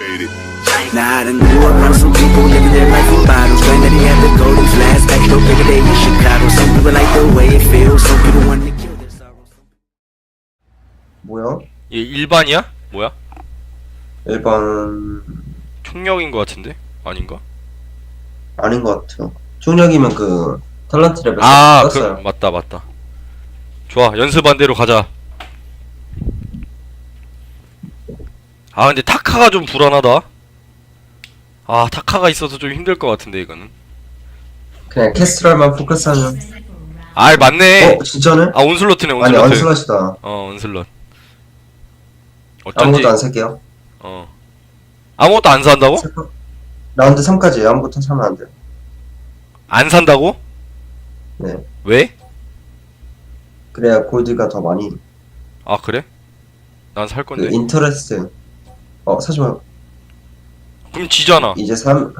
Nah, I done grew up around some people living their life in bottles. Granddaddy had the golden flask, back door bigger day in Chicago. Some people like the way it feels, some people want to kill their sorrows. 뭐야? 얘 일반이야? 뭐야? 1번 총력인 것 같은데? 아닌가? 아닌 것 같아요. 중력이면 그 탤런트 레벨 아, 그, 떴어요. 맞다, 맞다. 좋아, 연습한 대로 가자. 아, 근데 타카가 좀 불안하다. 아, 타카가 있어서 좀 힘들 것 같은데, 이거는. 그냥 캐스트럴만 포커스하면 아, 맞네. 어? 진짜네? 아, 온슬로트네, 아니 온슬로트. 언슬러시다. 어, 온슬롯. 어쩐지, 아무것도 안 살게요. 어. 아무것도 안 산다고? 라운드 3까지 아무것도 사면 안 돼요. 안 산다고? 네. 왜? 그래야 골드가 더 많이 아, 그래? 난 살 그 건데. 인터레스트 어 사지 마요. 그럼 지잖아. 이제 3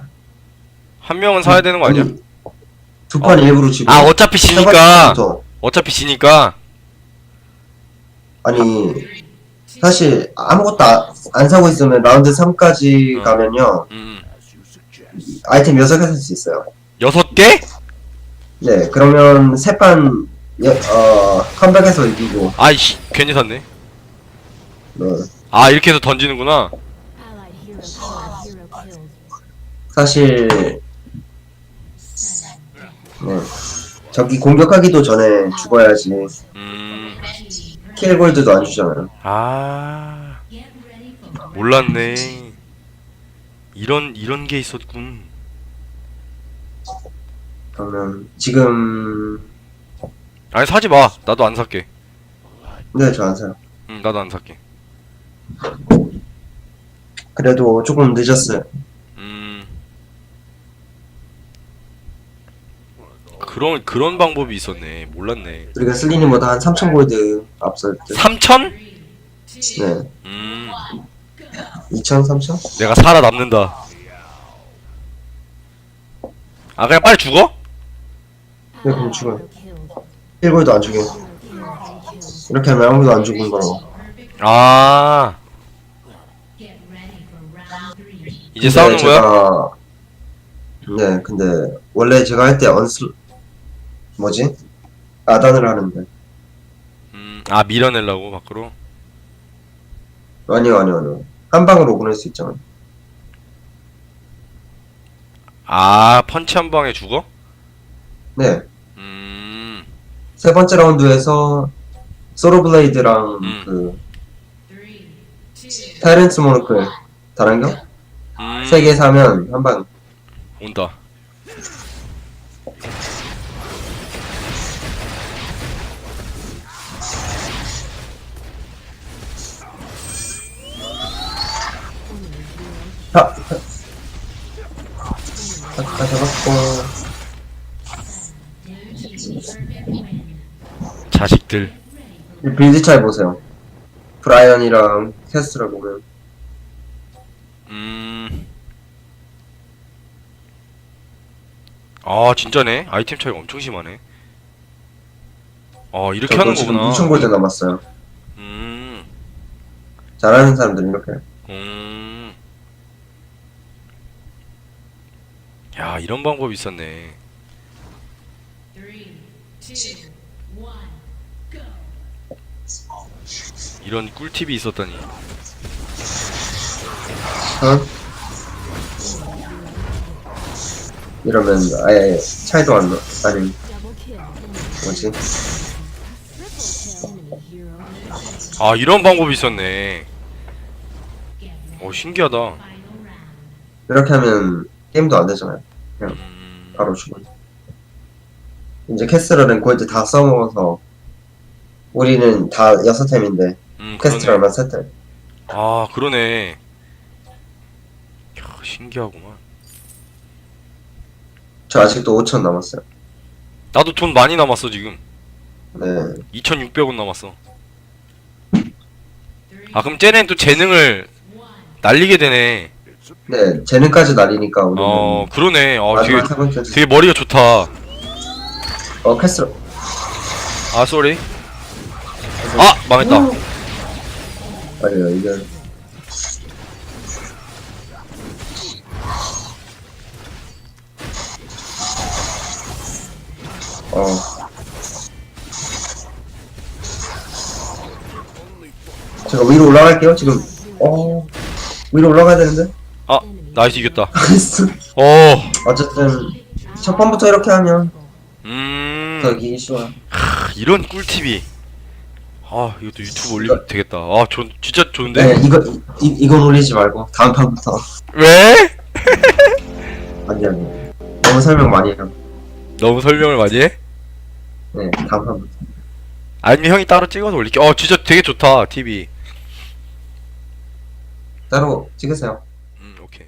한 명은 사야 되는 거 아니야? 두판 일부러 지고 아, 어차피 세 지니까. 번째부터. 어차피 지니까. 아니 사실 아무것도 아- 안 사고 있으면 라운드 3까지 어. 가면요 음. 아이템 6개 살 수 있어요. 여섯 개? 네 그러면 세판 어 컴백해서 이기고 아이씨, 괜히 샀네. 네. 아, 이렇게 해서 던지는구나. 사실 네 저기 공격하기도 전에 죽어야지 음. 킬골드도 안 주잖아요. 아. 몰랐네. 이런, 이런 게 있었군. 그러면 지금 아니, 사지 마. 나도 안 살게. 네 저 안 사요. 응, 나도 안 살게. 그래도 조금 늦었어요. 음. 그런, 그런 방법이 있었네. 몰랐네. 우리가 슬리님보다 한 3천 골드 앞설 때. 3천? 네. 음. 2천, 3천? 내가 살아남는다. 아, 그냥 빨리 죽어? 네, 그럼 죽어요. Killed. 1골도 안 죽여. 이렇게 하면 아무도 안 죽은 거라고. 아. 이제 싸우는 거야? 제가... 네, 근데 원래 제가 할 때 언슬 뭐지? 아단을 하는데 음, 아, 밀어내려고, 밖으로? 아니요, 아니요, 아니요. 한 방으로 보낼 수 있잖아요. 아, 펀치 한 방에 죽어? 네, 음, 세 번째 라운드에서 소로 블레이드랑 음. 그 타이렌스 모노클 다른겨? 음. 세개 사면 한 방. 온다. 하! 다, 다 잡았고. 자식들. 이 빌드 차이 보세요. 브라이언이랑 캐스트를 보면. 음. 아, 진짜네. 아이템 차이가 엄청 심하네. 아, 이렇게 하는 지금 거구나. 6천 골드 남았어요. 음, 잘하는 사람들은 이렇게. 음. 야, 이런 방법이 있었네. 이런 꿀팁이 있었다니. 어? 이러면 아예 차이도 안 나. 아니. 뭐지? 아, 이런 방법이 있었네. 오, 신기하다. 이렇게 하면 게임도 안 되잖아요. 그냥 음, 바로 죽어. 이제 캐스트럴은 골드 다 써먹어서 우리는 다 여섯 템인데 음, 그러네. 캐스트럴만 세 템. 아, 그러네. 야, 신기하구만. 저 아직도 5천 남았어요. 나도 돈 많이 남았어, 지금. 네. 2,600원 남았어. 아, 그럼 쟤는 또 재능을 날리게 되네. 네, 재능까지 날리니까 우리는 어, 그러네. 어, 되게, 마지막 세 번째 되게 머리가 좋다. 어 캐스트럴 아, 쏘리. 아, 망했다. 아니요 이게 어. 제가 위로 올라갈게요. 지금 어 위로 올라가야 되는데. 아 나이스 이겼다. 어 어쨌든 첫 번부터 이렇게 하면 음... 더 이기기 쉬워요. 크, 이런 꿀팁이 아 이것도 유튜브 올리면 되겠다 아 저, 진짜 좋은데? 네, 이거 이, 이건 올리지 말고 다음 판부터 왜? 아니 아니 너무 설명 많이 해요. 너무 설명을 많이 해? 네, 다음. 아니면 형이 따로 찍어서 올릴게 어 진짜 되게 좋다 TV 따로 찍으세요. 음 오케이